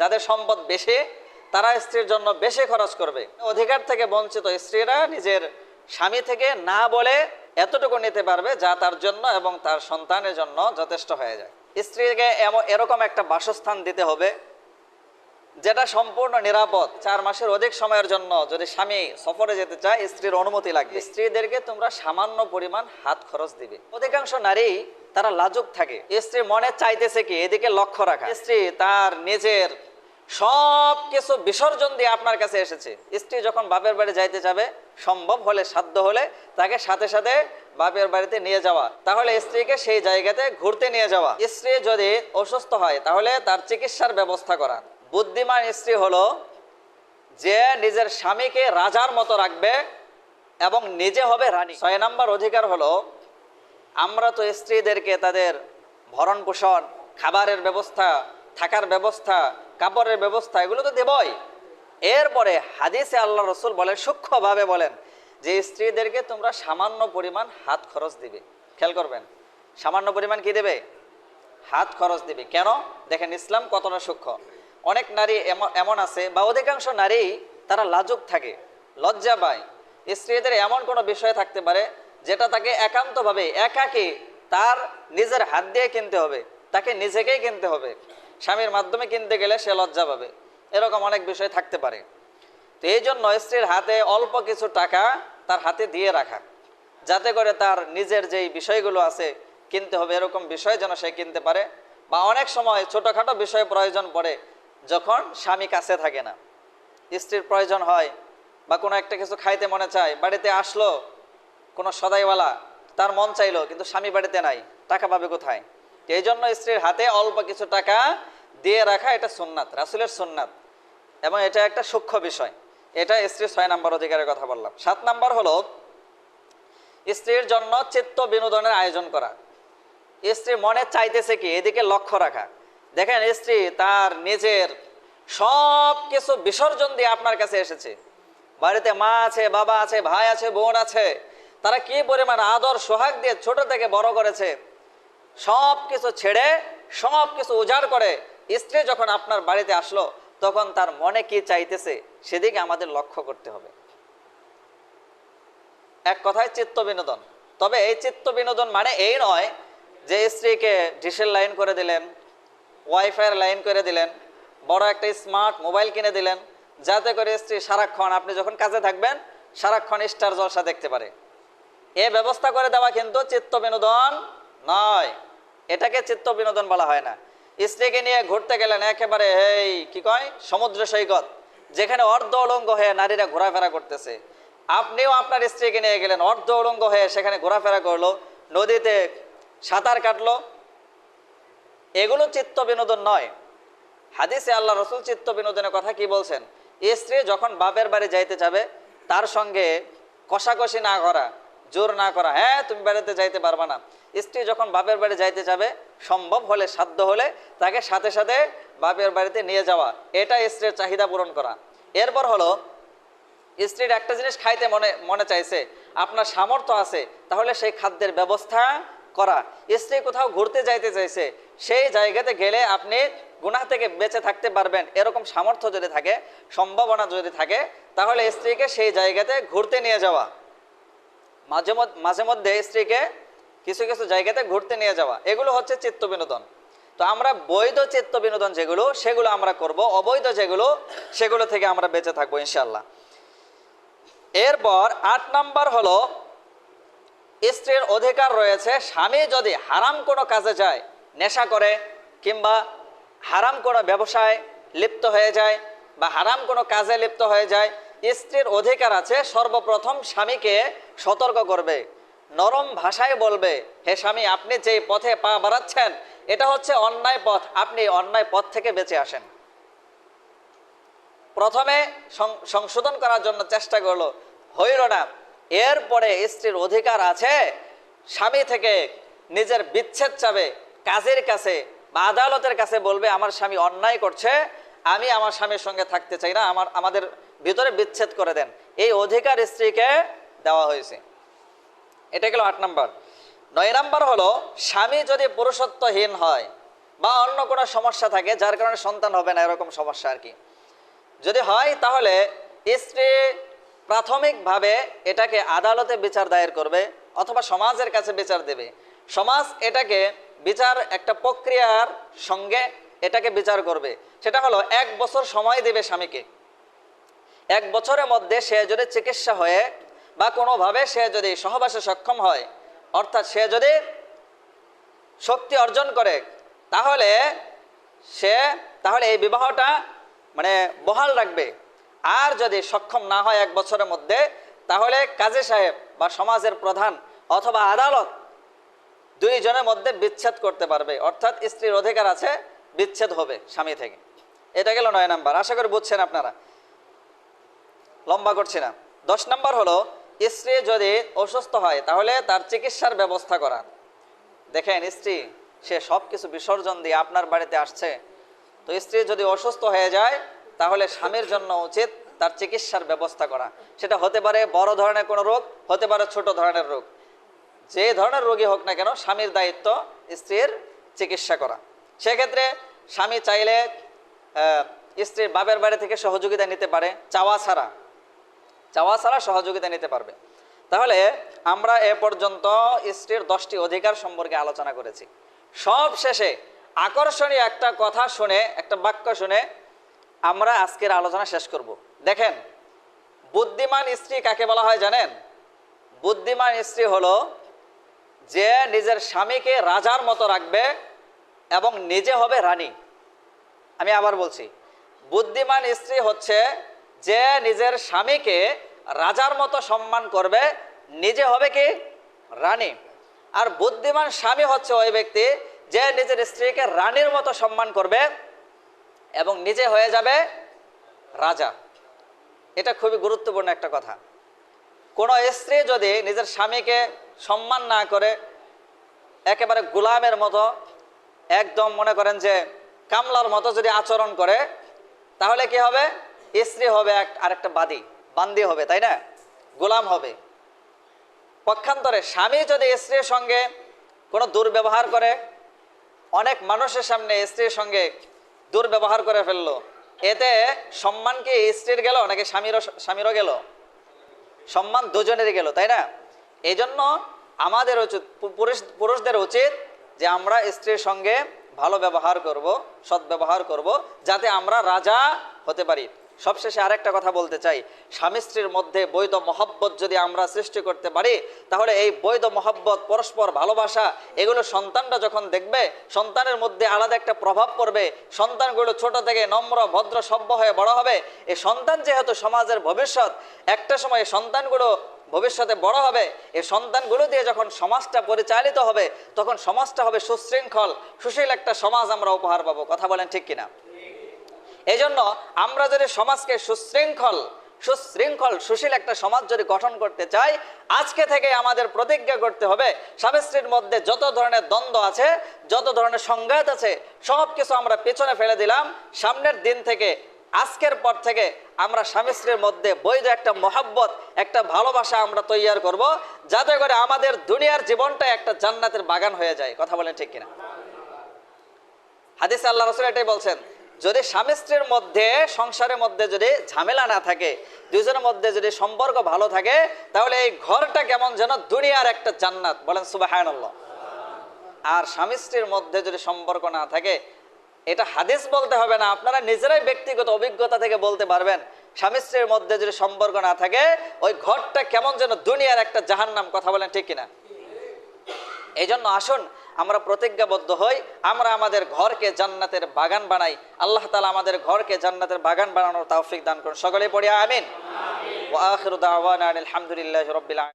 যাদের সম্পদ বেশি, তারা স্ত্রীর জন্য বেশি খরচ করবে। অধিকার থেকে বঞ্চিত স্ত্রীরা নিজের স্বামী থেকে না বলে এতটুকু নিতে পারবে যা তার জন্য এবং তার সন্তানের জন্য যথেষ্ট হয়ে যায়। স্ত্রীকে এরকম একটা বাসস্থান দিতে হবে, যেটা সম্পূর্ণ নিরাপদ। চার মাসের অধিক সময়ের জন্য যদি স্বামী সফরে যেতে চায়, স্ত্রীর অনুমতি লাগবে স্ত্রীদেরকে তোমরা সামান্য পরিমাণ হাত খরচ দিবে। অধিকাংশ নারী তারা লাজুক থাকে। স্ত্রী মনে চাইতেছে কি, এদিকে লক্ষ্য রাখা। স্ত্রী তার নিজের সব কিছু বিসর্জন দিয়ে আপনার কাছে এসেছে। স্ত্রী যখন বাপের বাড়ি যাইতে যাবে, সম্ভব হলে, সাধ্য হলে তাকে সাথে সাথে বাপের বাড়িতে নিয়ে যাওয়া। তাহলে স্ত্রীকে সেই জায়গাতে ঘুরতে নিয়ে যাওয়া। স্ত্রী যদি অসুস্থ হয়, তাহলে তার চিকিৎসার ব্যবস্থা করা। বুদ্ধিমান স্ত্রী হলো যে নিজের স্বামীকে রাজার মতো রাখবে এবং নিজে হবে রানী। ছয় নাম্বার অধিকার হলো, আমরা তো স্ত্রীদেরকে তাদের ভরণ পোষণ খাবারের ব্যবস্থা থাকার ব্যবস্থা, কাপড়ের ব্যবস্থা, এগুলো তো দেবই। এরপরে হাদিসে আল্লাহ রসুল বলেন, সূক্ষ্মভাবে বলেন যে, স্ত্রীদেরকে তোমরা সামান্য পরিমাণ হাত খরচ দিবে। খেয়াল করবেন, সামান্য পরিমাণ কি দেবে? হাত খরচ দিবে। কেন? দেখেন, ইসলাম কতটা সূক্ষ্ম। অনেক নারী এম- এমন আছে বা অধিকাংশ নারী তারা লাজুক থাকে, লজ্জা পায়। স্ত্রীদের এমন কোনো বিষয় থাকতে পারে যেটা তাকে একান্তভাবে, একাকে তার নিজের হাত দিয়ে কিনতে হবে, তাকে নিজেকেই কিনতে হবে। স্বামীর মাধ্যমে কিনতে গেলে সে লজ্জা পাবে। এরকম অনেক বিষয় থাকতে পারে। তো এই জন্য স্ত্রীর হাতে অল্প কিছু টাকা তার হাতে দিয়ে রাখা, যাতে করে তার নিজের যেই বিষয়গুলো আছে কিনতে হবে, এরকম বিষয় যেন সে কিনতে পারে। বা অনেক সময় ছোটোখাটো বিষয় প্রয়োজন পড়ে যখন স্বামী কাছে থাকে না। স্ত্রীর প্রয়োজন হয় বা কোনো একটা কিছু খাইতে মনে চায়, বাড়িতে আসলো, কোনো সদাইওয়ালা, তার মন চাইলো, কিন্তু স্বামী বাড়িতে নাই, টাকা পাবে কোথায়? এই জন্য স্ত্রীর হাতে অল্প কিছু টাকা দিয়ে রাখা এটা সুন্নাত, রাসুলের সুন্নাত। এবং এটা একটা সূক্ষ্ম বিষয়। এটা স্ত্রীর ছয় নাম্বার অধিকারের কথা বললাম। সাত নাম্বার হলো, স্ত্রীর জন্য চিত্ত বিনোদনের আয়োজন করা। স্ত্রী মনে চাইতেছে কি, এদিকে লক্ষ্য রাখা। দেখেন স্ত্রী তার নিজের সব কিছু বিসর্জন দিয়ে আপনার কাছে এসেছে। বাড়িতে মা আছে, বাবা আছে, ভাই আছে, বোন আছে। তারা কি পরিমাণ আদর, সোহাগ দিয়ে ছোট থেকে বড় করেছে? সব কিছু ছেড়ে, সব কিছু উজাড় করে স্ত্রী যখন আপনার বাড়িতে আসলো, তখন তার মনে কি চাইতেছে সেদিকে আমাদের লক্ষ্য করতে হবে। এক কথায় চিত্ত বিনোদন। তবে এই চিত্ত বিনোদন মানে এই নয় যে স্ত্রীকে ডিশের লাইন করে দিলেন, ওয়াইফাইয়ের লাইন করে দিলেন, বড় একটা স্মার্ট মোবাইল কিনে দিলেন, যাতে করে স্ত্রী সারাক্ষণ, আপনি যখন কাজে থাকবেন, সারাক্ষণ স্টার জলসা দেখতে পারে। এ ব্যবস্থা করে দেওয়া কিন্তু চিত্ত বিনোদন নয়। এটাকে চিত্ত বিনোদন বলা হয় না। স্ত্রীকে নিয়ে ঘুরতে গেলেন, একেবারে এই কি কয়? সমুদ্র সৈকত, যেখানে অর্ধ অলঙ্গ হয়ে নারীরা ঘোরাফেরা করতেছে। আপনিও আপনার স্ত্রীকে নিয়ে গেলেন, অর্ধ অলঙ্গ হয়ে সেখানে ঘোরাফেরা করল, নদীতে সাঁতার কাটলো। এগুলো চিত্ত বিনোদন নয়। হাদিসে আল্লাহ রসুল চিত্ত বিনোদনের কথা কি বলছেন? স্ত্রী যখন বাপের বাড়ি যাইতে যাবে, তার সঙ্গে কষাকষি না করা জোর না করা হ্যাঁ তুমি বাড়িতে যাইতে পারবা না। স্ত্রী যখন বাপের বাড়ি যাইতে যাবে, সম্ভব হলে, সাধ্য হলে তাকে সাথে সাথে বাপের বাড়িতে নিয়ে যাওয়া এটা স্ত্রীর চাহিদা পূরণ করা। এরপর হলো, স্ত্রীর একটা জিনিস খাইতে মনে মনে চাইছে, আপনার সামর্থ্য আছে, তাহলে সেই খাদ্যের ব্যবস্থা করা। স্ত্রী কোথাও ঘুরতে যাইতে চাইছে, সেই জায়গাতে গেলে আপনি গুনাহ থেকে বেঁচে থাকতে পারবেন, এরকম সামর্থ্য যদি থাকে, সম্ভাবনা যদি থাকে, তাহলে স্ত্রীকে সেই জায়গাতে ঘুরতে নিয়ে যাওয়া। মাঝে মাঝে মধ্যে স্ত্রীকে কিছু কিছু জায়গাতে ঘুরতে নিয়ে যাওয়া, এগুলো হচ্ছে চিত্ত বিনোদন। তো আমরা বৈধ চিত্ত বিনোদন যেগুলো, সেগুলো আমরা করব, অবৈধ যেগুলো, সেগুলো থেকে আমরা বেঁচে থাকব ইনশাল্লাহ এরপর আট নাম্বার হলো, স্ত্রীর অধিকার রয়েছে, স্বামী যদি হারাম কোনো কাজে যায়, নেশা করে, কিংবা হারাম কোনো ব্যবসায় লিপ্ত হয়ে যায়, বা হারাম কোনো কাজে লিপ্ত হয়ে যায় স্ত্রীর অধিকার আছে, সর্বপ্রথম স্বামীকে সতর্ক করবে। নরম ভাষায় বলবে, হে স্বামী, আপনি যে পথে পা বাড়াচ্ছেন, এটা হচ্ছে অন্যায় পথ, আপনি অন্যায় পথ থেকে বেঁচে আসেন। প্রথমে সংশোধন করার জন্য চেষ্টা করল, হইল না, এরপরে স্ত্রীর অধিকার আছে, স্বামী থেকে নিজের বিচ্ছেদ চাবে, কাজের কাছে বা আদালতের কাছে বলবে, আমার স্বামী অন্যায় করছে, আমি আমার স্বামীর সঙ্গে থাকতে চাই না, আমার আমাদের ভিতরে বিচ্ছেদ করে দেন। এই অধিকার স্ত্রীকে দেওয়া হয়েছে। এটা গেল আট নাম্বার। নয় নাম্বার হলো, স্বামী যদি পুরুষত্বহীন হয় বা অন্য কোনো সমস্যা থাকে, যার কারণে সন্তান হবে না, এরকম সমস্যা আর কি। যদি হয়, তাহলে স্ত্রী প্রাথমিকভাবে এটাকে আদালতে বিচার দায়ের করবে অথবা সমাজের কাছে বিচার দেবে। সমাজ এটাকে বিচার, একটা প্রক্রিয়ার সঙ্গে এটাকে বিচার করবে। সেটা হলো, এক বছর সময় দেবে স্বামীকে। এক বছরের মধ্যে সে যদি চিকিৎসা হয়ে বা কোনোভাবে সে যদি সহবাসে সক্ষম হয়, অর্থাৎ সে যদি শক্তি অর্জন করে, তাহলে সে, তাহলে এই বিবাহটা মানে বহাল রাখবে। আর যদি সক্ষম না হয় এক বছরের মধ্যে, তাহলে কাজী সাহেব বা সমাজের প্রধান অথবা আদালত দুইজনের মধ্যে বিচ্ছেদ করতে পারবে। অর্থাৎ স্ত্রীর অধিকার আছে, বিচ্ছেদ হবে স্বামী থেকে। এটা গেল নয় নাম্বার। আশা করি বুঝছেন আপনারা। লম্বা করছি না। দশ নম্বর হলো, স্ত্রী যদি অসুস্থ হয়, তাহলে তার চিকিৎসার ব্যবস্থা করা। দেখেন, স্ত্রী, সে সব কিছু বিসর্জন দিয়ে আপনার বাড়িতে আসছে। তো স্ত্রী যদি অসুস্থ হয়ে যায়, তাহলে স্বামীর জন্য উচিত তার চিকিৎসার ব্যবস্থা করা। সেটা হতে পারে বড় ধরনের কোনো রোগ, হতে পারে ছোট ধরনের রোগ। যে ধরনের রোগী হোক না কেন, স্বামীর দায়িত্ব স্ত্রীর চিকিৎসা করা। সেক্ষেত্রে স্বামী চাইলে স্ত্রীর বাপের বাড়ি থেকে সহযোগিতা নিতে পারে, চাওয়া ছাড়া। চাওয়া ছাড়া সহযোগিতা নিতে পারবে। তাহলে আমরা এ পর্যন্ত স্ত্রীর দশটি অধিকার সম্পর্কে আলোচনা করেছি। সব শেষে আকর্ষণীয় একটা কথা শুনে, একটা বাক্য শুনে আমরা আজকের আলোচনা শেষ করব। দেখেন, বুদ্ধিমান স্ত্রী কাকে বলা হয় জানেন? বুদ্ধিমান স্ত্রী হলো যে নিজের স্বামীকে রাজার মতো রাখবে এবং নিজে হবে রানী। আমি আবার বলছি, বুদ্ধিমান স্ত্রী হচ্ছে যে নিজের স্বামীকে রাজার মতো সম্মান করবে, নিজে হবে কি? রানী। আর বুদ্ধিমান স্বামী হচ্ছে ওই ব্যক্তি যে নিজের স্ত্রীকে রানীর মতো সম্মান করবে এবং নিজে হয়ে যাবে রাজা। এটা খুবই গুরুত্বপূর্ণ একটা কথা। কোনো স্ত্রী যদি নিজের স্বামীকে সম্মান না করে, একেবারে গোলামের মতো, একদম মনে করেন যে কামলার মতো যদি আচরণ করে, তাহলে কি হবে? স্ত্রী হবে এক, আরেকটা বাদী। বান্দি হবে, তাই না? গোলাম হবে। পক্ষান্তরে স্বামী যদি স্ত্রীর সঙ্গে কোনো দুর্ব্যবহার করে, অনেক মানুষের সামনে স্ত্রীর সঙ্গে দুর্ব্যবহার করে ফেলল, এতে সম্মান কি স্ত্রীর গেল নাকি স্বামীরও স্বামীরও গেল? সম্মান দুজনেরই গেল, তাই না? এই জন্য আমাদের উচিত পুরুষ, পুরুষদের উচিত যে আমরা স্ত্রীর সঙ্গে ভালো ব্যবহার করব সৎ ব্যবহার করব, যাতে আমরা রাজা হতে পারি। সবশেষে আরেকটা কথা বলতে চাই। স্বামী স্ত্রীর মধ্যে বৈধ মহব্বত যদি আমরা সৃষ্টি করতে পারি, তাহলে এই বৈধ মহব্বত, পরস্পর ভালোবাসা, এগুলো সন্তানরা যখন দেখবে, সন্তানের মধ্যে আলাদা একটা প্রভাব পড়বে। সন্তানগুলো ছোট থেকে নম্র, ভদ্র, সভ্য হয়ে বড় হবে। এই সন্তান যেহেতু সমাজের ভবিষ্যৎ, একটা সময় সন্তানগুলো ভবিষ্যতে বড় হবে। এই সন্তানগুলো দিয়ে যখন সমাজটা পরিচালিত হবে, তখন সমাজটা হবে সুশৃঙ্খল, সুশীল একটা সমাজ আমরা উপহার পাবো। কথা বলেন ঠিক কিনা? এই জন্য আমরা যদি সমাজকে সুশৃঙ্খল সুশৃঙ্খল, সুশীল একটা সমাজ যদি গঠন করতে চাই, আজকে থেকে আমাদের প্রতিজ্ঞা করতে হবে, স্বামী স্ত্রীর মধ্যে যত ধরনের দ্বন্দ্ব আছে, যত ধরনের সংঘাত আছে সব কিছু আমরা পেছনে ফেলে দিলাম। সামনের দিন থেকে, আজকের পর থেকে আমরা স্বামী স্ত্রীর মধ্যে বৈধ একটা মহাব্বত, একটা ভালোবাসা আমরা তৈয়ার করব, যাতে করে আমাদের দুনিয়ার জীবনটা একটা জান্নাতের বাগান হয়ে যায়। কথা বলেন ঠিক কিনা? হাদিসে আল্লাহ রসুল এটাই বলছেন যদি স্বামী স্ত্রীর মধ্যে, সংসারের মধ্যে যদি ঝামেলা না থাকে, দুজনের মধ্যে যদি সম্পর্ক ভালো থাকে, তাহলে এই ঘরটা কেমন যেন দুনিয়ার একটা জান্নাত। বলেন সুবাহায়নল্লাহ আর স্বামী স্ত্রীর মধ্যে যদি সম্পর্ক না থাকে, এটা হাদিস বলতে হবে না, আপনারা নিজেরাই ব্যক্তিগত অভিজ্ঞতা থেকে বলতে পারবেন। স্বামী স্ত্রীর মধ্যে যদি সম্পর্ক না থাকে, ওই ঘরটা কেমন যেন দুনিয়ার একটা জাহান্নাম, কথা বলেন ঠিক কিনা? এই জন্য আসুন আমরা প্রতিজ্ঞাবদ্ধ হই, আমরা আমাদের ঘরকে জান্নাতের বাগান বানাই। আল্লাহ তালা আমাদের ঘরকে জান্নাতের বাগান বানানোর তাফিক দান করুন। সকলে পড়িয়া আমিন। ওয়া আখিরু দাওয়ানা আনিল হামদুলিল্লাহি রাব্বিল আলামিন।